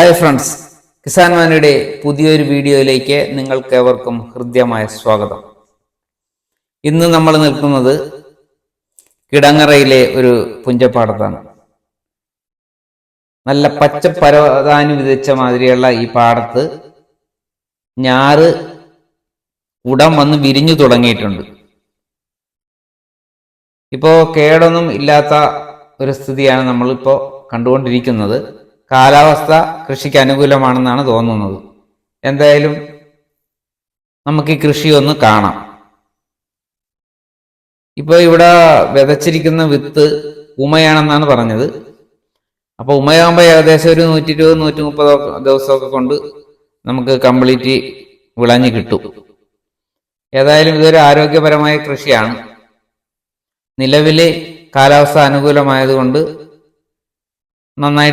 Hi friends Kisan മാനിയുടെ പുതിയൊരു വീഡിയോയിലേക്ക് നിങ്ങൾക്ക് ഏവർക്കും ഹൃദ്യമായ സ്വാഗതം. ഇന്ന് നമ്മൾ നിൽക്കുന്നത് കിടങ്ങറയിലെ ഒരു പുഞ്ചപ്പാടത്താണ്. നല്ല പച്ച പരവതാനി വിതച്ച മാതിരിയുള്ള ഈ പാടത്ത് ഞാറ് ഉടം വന്ന് വിരിഞ്ഞു തുടങ്ങിയിട്ടുണ്ട്. ഇപ്പോൾ കേടൊന്നും ഇല്ലാത്ത ഒരു സ്ഥിതിയാണ് നമ്മളിപ്പോൾ കണ്ടുകൊണ്ടിരിക്കുന്നത്. കാലാവസ്ഥ കൃഷിക്ക് അനുകൂലമാണെന്നാണ് തോന്നുന്നത്. എന്തായാലും നമുക്ക് ഈ കൃഷി ഒന്ന് കാണാം. ഇപ്പോൾ ഇവിടെ വിതച്ചിരിക്കുന്ന വിത്ത് ഉമയാണെന്നാണ് പറഞ്ഞത്. അപ്പോൾ ഉമയാകുമ്പോൾ ഏകദേശം ഒരു നൂറ്റി ഇരുപത് നൂറ്റി മുപ്പതോ ദിവസമൊക്കെ കൊണ്ട് നമുക്ക് കംപ്ലീറ്റ് വിളഞ്ഞ് കിട്ടും. ഏതായാലും ഇതൊരു ആരോഗ്യപരമായ കൃഷിയാണ്. നിലവിലെ കാലാവസ്ഥ അനുകൂലമായതുകൊണ്ട് നന്നായിട്ട്